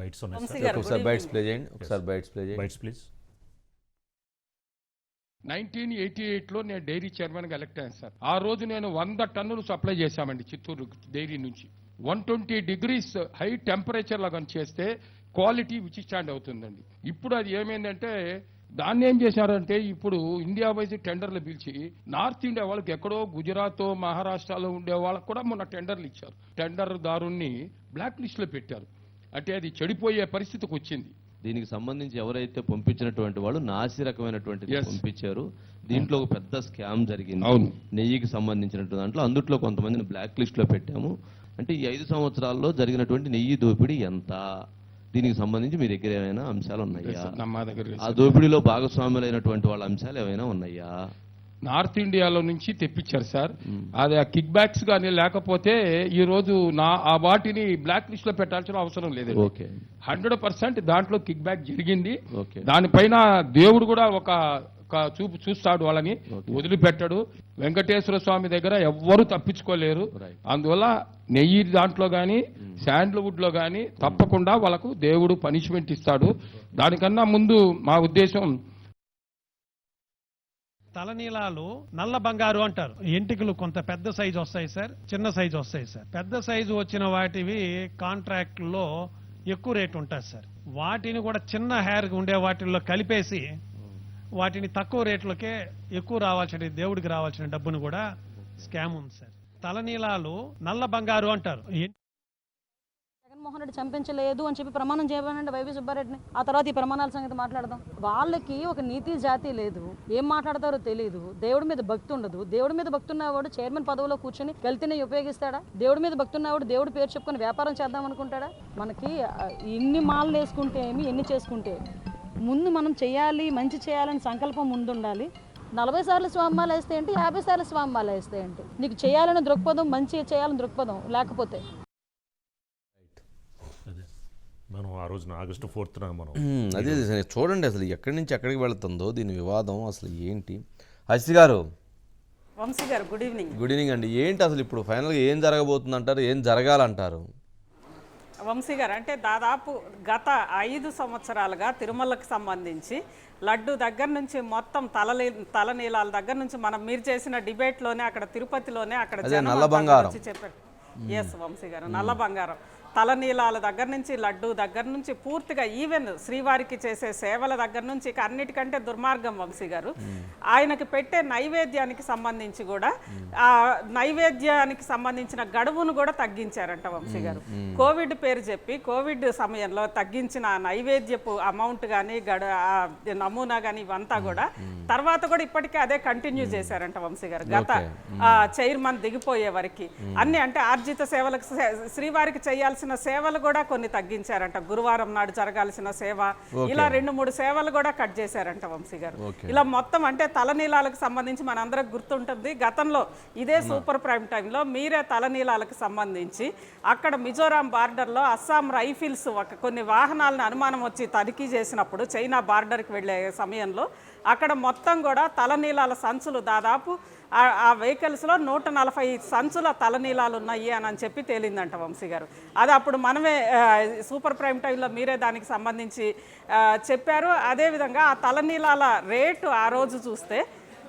Bytes ఉన్నాయి ఒకసారి bytes. Play చేయండి ఒకసారి బైట్స్ ప్లే చేయండి. బైట్స్ ప్లీజ్ నైన్టీన్ ఎయిటీ ఎయిట్లో నేను డైరీ చైర్మన్గా ఎలక్ట్ అయ్యాను సార్. ఆ రోజు నేను వంద టన్నులు సప్లై చేశామండి చిత్తూరు డైరీ నుంచి. వన్ ట్వంటీ డిగ్రీస్ హై టెంపరేచర్లో కానీ చేస్తే క్వాలిటీ విచిస్టాండ్ అవుతుందండి. ఇప్పుడు అది ఏమైందంటే దాన్ని ఏం చేశారంటే ఇప్పుడు ఇండియా వైజ్ టెండర్లు పిలిచి నార్త్ ఇండియా వాళ్ళకి ఎక్కడో గుజరాత్ మహారాష్ట్రలో ఉండే వాళ్ళకి కూడా మొన్న టెండర్లు ఇచ్చారు. టెండర్ దారుణ్ణి బ్లాక్ లిస్ట్లో పెట్టారు. అంటే అది చెడిపోయే పరిస్థితికి వచ్చింది. దీనికి సంబంధించి ఎవరైతే పంపించినటువంటి వాళ్ళు నాసి రకమైనటువంటిది Yes. పంపించారు. దీంట్లో ఒక పెద్ద స్కామ్ జరిగింది. అవును. నెయ్యికి సంబంధించినటువంటి దాంట్లో. అందుట్లో కొంతమందిని బ్లాక్ లిస్ట్లో పెట్టాము. అంటే ఈ ఐదు సంవత్సరాల్లో జరిగినటువంటి నెయ్యి దోపిడీ ఎంత? దీనికి సంబంధించి మీ దగ్గర ఏమైనా అంశాలు ఉన్నాయా నా మా దగ్గర ఆ దోపిడీలో భాగస్వాములైనటువంటి వాళ్ళ అంశాలు ఏమైనా ఉన్నాయా? నార్త్ ఇండియాలో నుంచి తెప్పించారు సార్. అది ఆ కిక్ బ్యాక్స్ కానీ లేకపోతే ఈ రోజు నా ఆ వాటిని బ్లాక్ లిస్ట్లో పెట్టాల్సిన అవసరం లేదు ఓకే. హండ్రెడ్ పర్సెంట్ దాంట్లో కిక్ బ్యాక్ జరిగింది. ఓకే. దానిపైన దేవుడు కూడా ఒక చూపు చూస్తాడు వాళ్ళని. వదిలిపెట్టాడు. వెంకటేశ్వర స్వామి దగ్గర ఎవ్వరు తప్పించుకోలేరు. అందువల్ల నెయ్యి దాంట్లో కానీ శాండ్ల్వుడ్లో కానీ తప్పకుండా వాళ్ళకు దేవుడు పనిష్మెంట్ ఇస్తాడు. దానికన్నా ముందు మా ఉద్దేశం తలనీలాలు నల్ల బంగారు అంటారు. ఎంటికలు కొంత పెద్ద సైజు వస్తాయి సార్ చిన్న సైజు వస్తాయి సార్. పెద్ద సైజు వచ్చిన వాటివి కాంట్రాక్ట్లో ఎక్కువ రేట్ ఉంటుంది సార్. వాటిని కూడా చిన్న హెయిర్ ఉండే వాటిల్లో కలిపేసి వాటిని తక్కువ రేట్లకే ఎక్కువ రావాల్సిన దేవుడికి రావాల్సిన డబ్బును కూడా స్కామ్ ఉంది సార్. తలనీలాలు నల్ల బంగారు అంటారు. జగన్మోహన్ రెడ్డి చంపించలేదు అని చెప్పి ప్రమాణం చేయమనండి వైవి సుబ్బారెడ్డిని. ఆ తర్వాత ఈ ప్రమాణాల సంగతి మాట్లాడదాం. వాళ్ళకి ఒక నీతి జాతి లేదు. ఏం మాట్లాడతారో తెలియదు దేవుడి మీద భక్తి ఉండదు. దేవుడి మీద భక్తి ఉన్నవాడు చైర్మన్ పదవిలో కూర్చొని కల్తీని ఉపయోగిస్తాడా? దేవుడి మీద భక్తి ఉన్నవాడు దేవుడి పేరు చెప్పుకొని వ్యాపారం చేద్దాం అనుకుంటాడా? మనకి ఎన్ని మాలలు వేసుకుంటే ఏమి ఎన్ని చేసుకుంటే ముందు మనం చేయాలి మంచి చేయాలని సంకల్పం ముందు ఉండాలి నలభై సార్లు స్వామిమాల వేస్తే ఏంటి? యాభై సార్లు స్వామిమాల వేస్తే ఏంటి? నీకు చేయాలని దృక్పథం మంచి చేయాలని దృక్పథం లేకపోతే. మనం ఆ రోజున ఆగస్టు ఫోర్త్న మనం అదే. చూడండి అసలు ఎక్కడి నుంచి ఎక్కడికి వెళ్తుందో దీని వివాదం అసలు ఏంటి? హసి గారు. వంశీ గారు గుడ్ ఈవినింగ్. గుడ్ ఈవినింగ్ అండి. ఏంటి అసలు ఇప్పుడు ఫైనల్గా ఏం జరగబోతుంది అంటారు ఏం జరగాలంటారు? వంశీ గారు అంటే దాదాపు గత ఐదు సంవత్సరాలుగా తిరుమలకు సంబంధించి లడ్డు దగ్గర నుంచి మొత్తం తలలీ తలనీలాల దగ్గర నుంచి మనం మీరు చేసిన డిబేట్లోనే అక్కడ తిరుపతిలోనే అక్కడ చెప్పారు. ఎస్ వంశీ గారు నల్ల బంగారం. తలనీలాల దగ్గర నుంచి లడ్డు దగ్గర నుంచి పూర్తిగా ఈవెన్ శ్రీవారికి చేసే సేవల దగ్గర నుంచి ఇక అన్నిటికంటే దుర్మార్గం వంశీ గారు. ఆయనకి పెట్టే నైవేద్యానికి సంబంధించి కూడా ఆ నైవేద్యానికి సంబంధించిన గడువును కూడా తగ్గించారంట వంశీ గారు. కోవిడ్ పేరు చెప్పి కోవిడ్ సమయంలో తగ్గించిన నైవేద్యపు అమౌంట్ కానీ గడ నమూనా కానీ ఇవంతా కూడా తర్వాత కూడా ఇప్పటికే అదే కంటిన్యూ చేశారంట వంశీ గారు. గత చైర్మన్ దిగిపోయే వరకు అన్ని అంటే ఆర్జిత సేవలకు శ్రీవారికి చేయాల్సిన సేవలు కూడా కొన్ని తగ్గించారంట. గురువారం నాడు జరగాల్సిన సేవ. ఇలా రెండు మూడు సేవలు కూడా కట్ చేశారంట వంశీ గారు. ఇలా మొత్తం అంటే తలనీలాలకు సంబంధించి మనందరికి గుర్తుంటుంది. గతంలో ఇదే సూపర్ ప్రైమ్ టైంలో మీరే తలనీలాలకు సంబంధించి అక్కడ మిజోరాం బార్డర్లో అస్సాం రైఫిల్స్ ఒక కొన్ని వాహనాలను అనుమానం వచ్చి తనిఖీ చేసినప్పుడు చైనా బార్డర్కి వెళ్ళే సమయంలో అక్కడ మొత్తం కూడా తలనీలాల సంచులు దాదాపు ఆ- వెహికల్స్లో నూట నలభై సంచుల తలనీలాలు ఉన్నాయి అని అని చెప్పి తేలిందంట వంశీ గారు. అది అప్పుడు మనమే సూపర్ ప్రైమ్ టైంలో మీరే దానికి సంబంధించి చెప్పారు. అదేవిధంగా ఆ తలనీలాల రేటు ఆ రోజు చూస్తే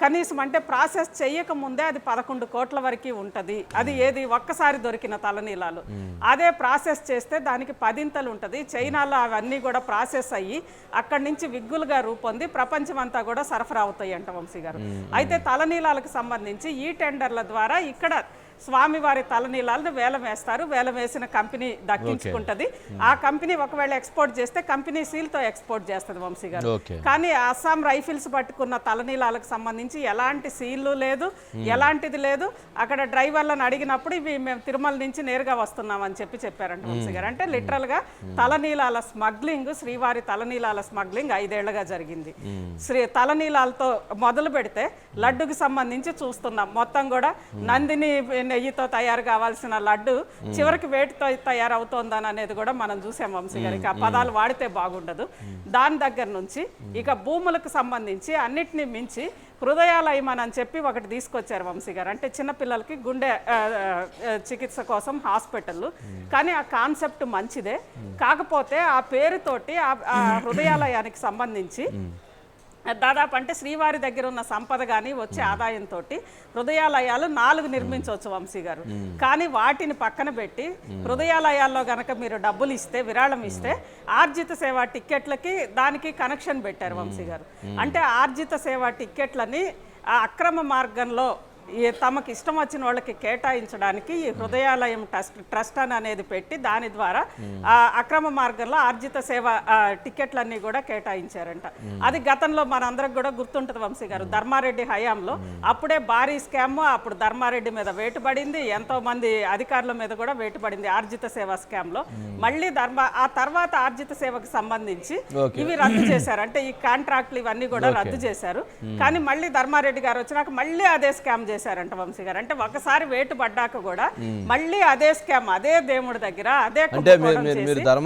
కనీసం అంటే ప్రాసెస్ చేయక ముందే అది పదకొండు కోట్ల వరకు ఉంటుంది. అది ఏది ఒక్కసారి దొరికిన తలనీలాలు. అదే ప్రాసెస్ చేస్తే దానికి పదింతలు ఉంటుంది. చైనాలో అవన్నీ కూడా ప్రాసెస్ అయ్యి అక్కడి నుంచి విగ్గులుగా రూపొంది ప్రపంచం అంతా కూడా సరఫరా అవుతాయి అంట వంశీ గారు. అయితే తలనీలాలకు సంబంధించి ఈ టెండర్ల ద్వారా ఇక్కడ స్వామివారి తలనీలాలను వేలం వేస్తారు. వేలం వేసిన కంపెనీ దక్కించుకుంటది. ఆ కంపెనీ ఒకవేళ ఎక్స్పోర్ట్ చేస్తే కంపెనీ సీల్తో ఎక్స్పోర్ట్ చేస్తుంది వంశీ గారు. కానీ అస్సాం రైఫిల్స్ పట్టుకున్న తలనీలాలకు సంబంధించి ఎలాంటి సీళ్ళు లేదు ఎలాంటిది లేదు. అక్కడ డ్రైవర్లను అడిగినప్పుడు ఇవి మేము తిరుమల నుంచి నేరుగా వస్తున్నాం అని చెప్పి చెప్పారంట వంశీ గారు. అంటే లిటరల్గా తలనీలాల స్మగ్లింగ్ శ్రీవారి తలనీలాల స్మగ్లింగ్ ఐదేళ్ళుగా జరిగింది. శ్రీ తలనీలాలతో మొదలు పెడితే లడ్డుకి సంబంధించి చూస్తున్నాం. మొత్తం కూడా నందిని నెయ్యితో తయారు కావాల్సిన లడ్డు చివరికి వేటితో తయారవుతోందని అనేది కూడా మనం చూసాం వంశీ గారికి. ఆ పదాలు వాడితే బాగుండదు. దాని దగ్గర నుంచి ఇక భూములకు సంబంధించి అన్నిటినీ మించి హృదయాలయం అని చెప్పి ఒకటి తీసుకొచ్చారు వంశీ గారు. అంటే చిన్నపిల్లలకి గుండె చికిత్స కోసం హాస్పిటల్ కానీ ఆ కాన్సెప్ట్ మంచిదే. కాకపోతే ఆ పేరుతోటి ఆ హృదయాలయానికి సంబంధించి దాదాపు అంటే శ్రీవారి దగ్గర ఉన్న సంపద కానీ వచ్చే ఆదాయంతో హృదయాలయాలు నాలుగు నిర్మించవచ్చు వంశీ గారు. కానీ వాటిని పక్కన పెట్టి హృదయాలయాల్లో గనక మీరు డబ్బులు ఇస్తే విరాళం ఇస్తే ఆర్జిత సేవ టిక్కెట్లకి దానికి కనెక్షన్ పెట్టారు వంశీ గారు. అంటే ఆర్జిత సేవ టిక్కెట్లని ఆ అక్రమ మార్గంలో తమకు ఇష్టం వచ్చిన వాళ్ళకి కేటాయించడానికి ఈ హృదయాలయం ట్రస్ట్ ట్రస్ట్ అని అనేది పెట్టి దాని ద్వారా ఆ అక్రమ మార్గంలో ఆర్జిత సేవ టికెట్లన్నీ కూడా కేటాయించారంట. అది గతంలో మనందరికి కూడా గుర్తుంటుంది వంశీ గారు. ధర్మారెడ్డి హయాంలో అప్పుడే భారీ స్కామ్ అప్పుడు ధర్మారెడ్డి మీద వేటు పడింది ఎంతో మంది అధికారుల మీద కూడా వేటు పడింది ఆర్జిత సేవ స్కామ్లో మళ్ళీ ధర్మ ఆ తర్వాత ఆర్జిత సేవకు సంబంధించి ఇవి రద్దు చేశారు. అంటే ఈ కాంట్రాక్ట్లు ఇవన్నీ కూడా రద్దు చేశారు. కానీ మళ్ళీ ధర్మారెడ్డి గారు వచ్చినాక మళ్ళీ అదే స్కామ్ చేశారంట వంశీ గారు. అంటే ఒకసారి వేటు పడ్డాక కూడా మళ్ళీ అదే స్కామ్ అదే దేవుడి దగ్గర అదే మీరు